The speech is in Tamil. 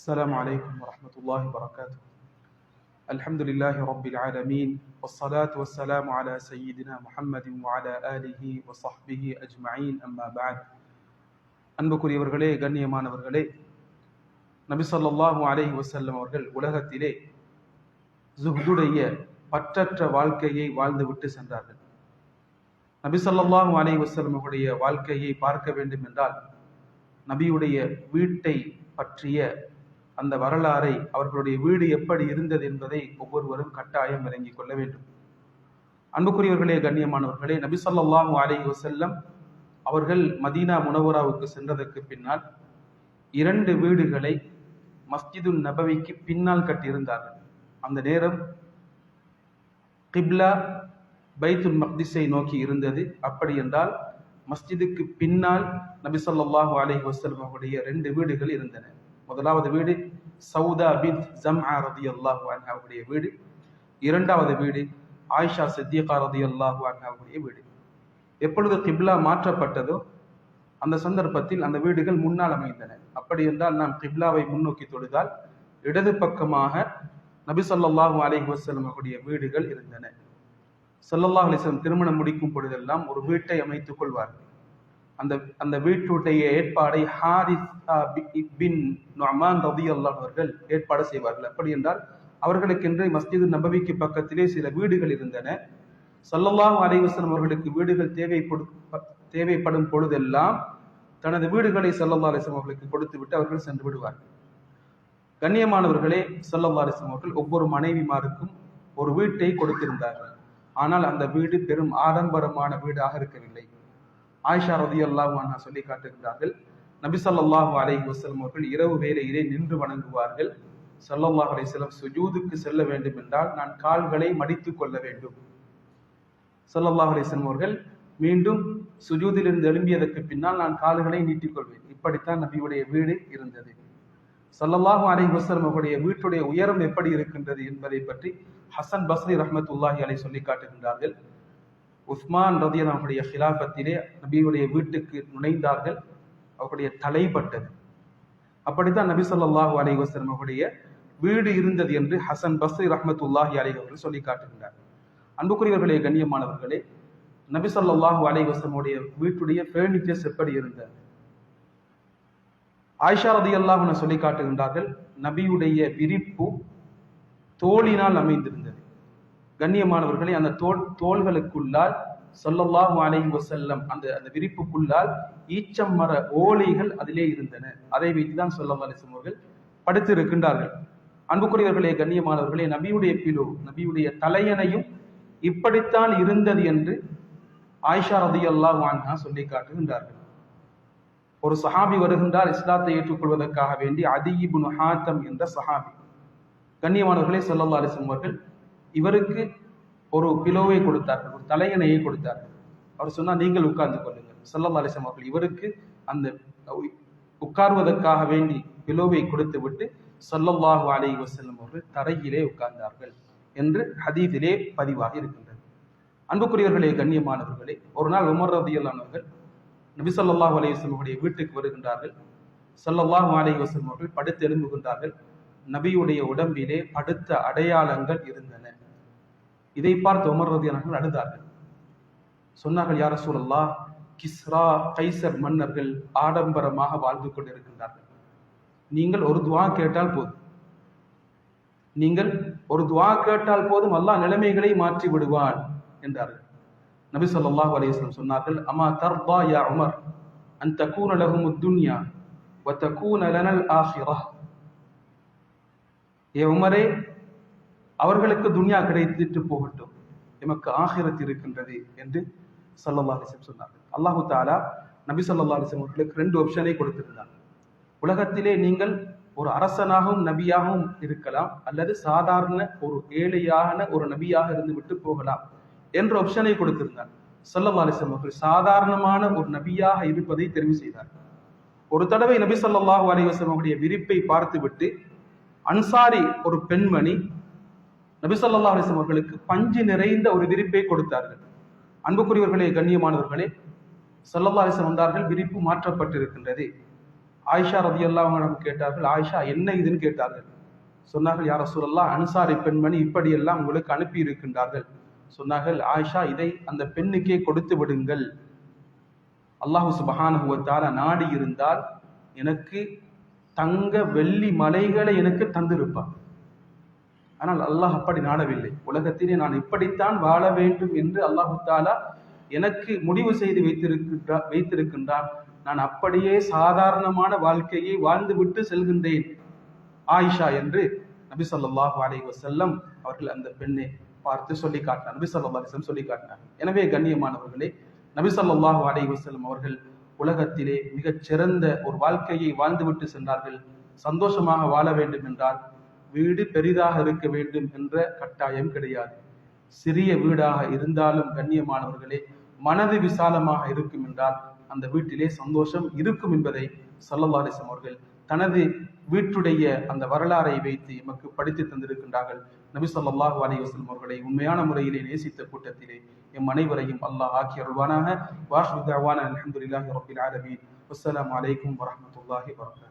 السلام عليكم ورحمة الله وبركاته الحمد لله رب العالمين والصلاة والسلام على سيدنا محمد وعلى آله وصحبه أجمعين أما بعد அன்புக்குரியவர்களே கண்ணியமானவர்களே நபி ஸல்லல்லாஹு அலைஹி வஸல்லம் அவர்கள் உலகத்திலே ஜுஹ்துடைய பற்றற்ற வாழ்க்கையை வாழ்ந்துவிட்டு சென்றார்கள் நபி ஸல்லல்லாஹு அலைஹி வஸல்லம் அவருடைய வாழ்க்கையை பார்க்க வேண்டும் என்றால் நபியுடைய வீட்டை பற்றிய அந்த வரலாறை அவர்களுடைய வீடு எப்படி இருந்தது என்பதை ஒவ்வொருவரும் கட்டாயம் விளங்கிக் கொள்ள வேண்டும். அன்புக்குரியவர்களே கண்ணியமானவர்களே நபி சொல்லாஹு அலைஹி வசல்லம் அவர்கள் மதீனா முனவராவுக்கு சென்றதற்கு பின்னால் இரண்டு வீடுகளை மஸ்ஜிது நபவிக்கு பின்னால் கட்டியிருந்தார்கள். அந்த நேரம் கிப்லா பைத்துல் மக்திஸை நோக்கி இருந்தது. அப்படி என்றால் மஸ்ஜிதுக்கு பின்னால் நபி சொல்லாஹு அலைஹி வசல்லம் அவருடைய ரெண்டு வீடுகள் இருந்தன. முதலாவது வீடு சவுதா பின் ஜம்ஆ ரதி அல்லாஹு அன்ஹாவுடைய வீடு. இரண்டாவது வீடு ஆயிஷா சித்தியகா ரதி அல்லாஹு அன்ஹாவுடைய வீடு. எப்பொழுது கிப்லா மாற்றப்பட்டதோ அந்த சந்தர்ப்பத்தில் அந்த வீடுகள் முன்னால் அமைந்தன. அப்படி என்றால் நாம் கிப்லாவை முன்னோக்கி தொழுதால் இடது பக்கமாக நபி சொல்லாஹு அலைஹி வசலம் அவருடைய வீடுகள் இருந்தன. சொல்லல்லாஹ் அலிஸ்லம் திருமணம் முடிக்கும் பொழுதெல்லாம் ஒரு வீட்டை அமைத்துக் கொள்வார்கள். அந்த அந்த வீட்டுடைய ஏற்பாடை ஹாரிஸ் பின் நொமான் ரதியல்லாஹு அவர்கள் ஏற்பாடு செய்வார்கள். அப்படி என்றால் அவர்களுக்கென்று மஸ்ஜிது நபவிக்கு பக்கத்திலே சில வீடுகள் இருந்தன. சல்லல்லாஹ் அலைவசன் அவர்களுக்கு வீடுகள் தேவைப்படு தேவைப்படும் பொழுதெல்லாம் தனது வீடுகளை சல்லல்லா அலைஹி அவர்களுக்கு கொடுத்து விட்டு அவர்கள் சென்று விடுவார்கள். கண்ணியமானவர்களே சல்லல்லா அலைஹி அவர்கள் ஒவ்வொரு மனைவிமாருக்கும் ஒரு வீட்டை கொடுத்திருந்தார்கள். ஆனால் அந்த வீடு பெரும் ஆடம்பரமான வீடாக இருக்கவில்லை. ஆயிஷா ரதி அல்லாஹ் சொல்லி காட்டுகிறார்கள் நபி ஸல்லல்லாஹு அலைஹி அவர்கள் இரவு வேலையிலே நின்று வணங்குவார்கள். ஸல்லல்லாஹு அலைஹி சுஜூதுக்கு செல்ல வேண்டும் என்றால் நான் கால்களை மடித்துக் கொள்ள வேண்டும். ஸல்லல்லாஹு அலைஹி அவர்கள் மீண்டும் சுஜூதிலிருந்து எழும்பியதற்கு பின்னால் நான் கால்களை நீட்டிக்கொள்வேன் இப்படித்தான் நபியுடைய வீடு இருந்தது. ஸல்லல்லாஹு அலைஹி வசலம் அவருடைய வீட்டுடைய உயரம் எப்படி இருக்கின்றது என்பதை பற்றி ஹசன் பஸ்ரி ரஹமத்துல்லாஹி அலை சொல்லி காட்டுகின்றார்கள். உஸ்மான் ரதியன் அவர்களுடைய ஹிலாபத்திலே நபியுடைய வீட்டுக்கு நுழைந்தார்கள். அவருடைய தலைப்பட்டது. அப்படித்தான் நபி ஸல்லல்லாஹு அலைஹி அவருடைய வீடு இருந்தது என்று ஹசன் பஸ்ரி ரஹமத்துல்லாஹி அலி அவர்கள் சொல்லி காட்டுகின்றார். அன்புக்குரியவர்களே கண்ணியமானவர்களே நபி ஸல்லல்லாஹு அலைஹி வீட்டுடைய பேர்னிச்சர்ஸ் எப்படி இருந்தது. ஆயிஷா ரதி அல்லாஹ் சொல்லி காட்டுகின்றார்கள் நபியுடைய விரிப்பு தோளினால் அமைந்திருந்தது. கண்ணியமானவர்களை அந்த தோல் தோள்களுக்குள்ளால் சொல்லல்லாஹு அலைஹி வசல்லம் அந்த அந்த விரிப்புக்குள்ளால் ஈச்சம் மர ஓலைகள் அதிலே இருந்தன. அதை வைத்துதான் சொல்லல்லா அலிசம் அவர்கள் படுத்திருக்கின்றார்கள். அன்புக்குரியவர்களே கண்ணியமானவர்களே நபியுடைய பிலோ நபியுடைய தலையணையும் இப்படித்தான் இருந்தது என்று ஆயிஷா ரதி அல்லாஹ் அன்ஹா சொல்லி காட்டுகின்றார்கள். ஒரு சஹாபி வருகின்றார் இஸ்லாத்தை ஏற்றுக்கொள்வதற்காக வேண்டி அதியிபுன் ஹாத்தம் என்ற சஹாபி. கண்ணியமானவர்களே சொல்லல்லா அலிசம் அவர்கள் இவருக்கு ஒரு பிலோவை கொடுத்தார்கள் ஒரு தலையணையை கொடுத்தார்கள். அவர் சொன்னால் நீங்கள் உட்கார்ந்து கொள்ளுங்கள். சல்லல்லா அலிசம் அவர்கள் இவருக்கு அந்த உட்கார்வதற்காக வேண்டி பிலோவை கொடுத்து விட்டு சொல்லல்லாஹு அலை வசல்லம் அவர்கள் தரையிலே உட்கார்ந்தார்கள் என்று ஹதீதிலே பதிவாக இருக்கின்றது. அன்புக்குரியவர்களே கண்ணியமானவர்களே ஒரு நாள் உமர் ரதியல்லானவர்கள் நபி சொல்லாஹு அலி வஸல்லம் வீட்டுக்கு வருகின்றார்கள். சொல்லல்லாஹு அலைஹி வஸல்லம் அவர்கள் படுத்து எழும்புகின்றார்கள். நபியுடைய உடம்பிலே படுத்த அடையாளங்கள் இருந்தன. இதை பார்த்து உமர் ரதியானவர்கள் அழுதார்கள். சொன்னார்கள் யார சூழல்லா கிஸ்ரா கைசர் மன்னர்கள் ஆடம்பரமாக வாழ்ந்து கொண்டிருக்கின்றார்கள். நீங்கள் ஒரு துவா கேட்டால் போதும். நீங்கள் ஒரு துவா கேட்டால் போதும் அல்லாஹ் நிலைமைகளை மாற்றி விடுவான் என்றார்கள். நபி சொல்லாஹு அலையம் சொன்னார்கள் அமா தர்பா யா உமர் அந்த தக்கூன லஹும் துன்யா வ தக்கூன லனல் ஆஹிரா ஏ உமரே அவர்களுக்கு துன்யா கிடைத்துட்டு போகட்டும். எமக்கு ஆகிரத் இருக்கின்றது என்று சல்லல்லா அலிசம் சொன்னார்கள். அல்லாஹு தாலா நபி சொல்லா அலிசம் அவர்களுக்கு ரெண்டு ஆப்ஷனை கொடுத்திருந்தார் உலகத்திலே நீங்கள் ஒரு அரசனாகவும் நபியாகவும் இருக்கலாம் அல்லது சாதாரண ஒரு ஏழையான ஒரு நபியாக இருந்து விட்டு போகலாம் என்ற ஆப்ஷனை கொடுத்திருந்தார் சல்லல்லா அலிசம் அவர்கள் சாதாரணமான ஒரு நபியாக இருப்பதை தெரிவு செய்தார். ஒரு தடவை நபி சொல்லாஹு அலிவசம் அவருடைய விரிப்பை பார்த்துவிட்டு அன்சாரி ஒரு பெண்மணி நபிசல்லா அலிஸ்லம் அவர்களுக்கு பஞ்சு நிறைந்த ஒரு விரிப்பை கொடுத்தார்கள். அன்புக்குரியவர்களே கண்ணியமானவர்களே சல்லல்லா அலிஸ்லம் வந்தார்கள் விரிப்பு மாற்றப்பட்டிருக்கின்றது. ஆயிஷா ரதி அவங்களிடம் கேட்டார்கள் ஆயிஷா என்ன இதுன்னு கேட்டார்கள். சொன்னார்கள் யார சூழல்லா அன்சாரி பெண்மணி இப்படியெல்லாம் உங்களுக்கு அனுப்பி இருக்கின்றார்கள் சொன்னார்கள் ஆயிஷா இதை அந்த பெண்ணுக்கே கொடுத்து விடுங்கள். அல்லாஹு சுபஹானுவத்தால நாடி இருந்தால் எனக்கு தங்க வெள்ளி மலைகளை எனக்கு தந்திருப்பான் ஆனால் அல்லாஹ் அப்படி நாடவில்லை. உலகத்திலே நான் இப்படித்தான் வாழ வேண்டும் என்று அல்லாஹு தாலா எனக்கு முடிவு செய்து வைத்திருக்கின்றா வைத்திருக்கின்றான். நான் அப்படியே சாதாரணமான வாழ்க்கையை வாழ்ந்துவிட்டு செல்கின்றேன். ஆயிஷா என்று நபி சொல்லாஹ் அலை வசல்லம் அவர்கள் அந்த பெண்ணை பார்த்து சொல்லி காட்டினார். நபி சொல்லா அலைஹி சொல்லி காட்டினார். எனவே கண்ணியமானவர்களே நபி சொல்லாஹ் அலை வசல்லம் அவர்கள் உலகத்திலே மிகச் சிறந்த ஒரு வாழ்க்கையை வாழ்ந்துவிட்டு சென்றார்கள். சந்தோஷமாக வாழ வேண்டும் என்றால் வீடு பெரிதாக இருக்க வேண்டும் என்ற கட்டாயம் கிடையாது. சிறிய வீடாக இருந்தாலும் கண்ணியமானவர்களே மனது விசாலமாக இருக்கும் என்றால் அந்த வீட்டிலே சந்தோஷம் இருக்கும் என்பதை சல்லல்லாரிசம் அவர்கள் தனது வீட்டுடைய அந்த வரலாறை வைத்து எமக்கு படித்து தந்திருக்கின்றார்கள். நபி சொல்லாஹு அலைஹி அவர்களை உண்மையான முறையிலே நேசித்த கூட்டத்திலே எம் அனைவரையும் அல்லாஹ் ஆக்கி அருள்வானாக. வாஷ் அலமதுல்லாஹி அல்ஹம்துலில்லாஹி ரப்பில் ஆலமீன். வஸ்ஸலாமு அலைக்கும் வரஹ்மத்துல்லாஹி வபரகாத்துஹு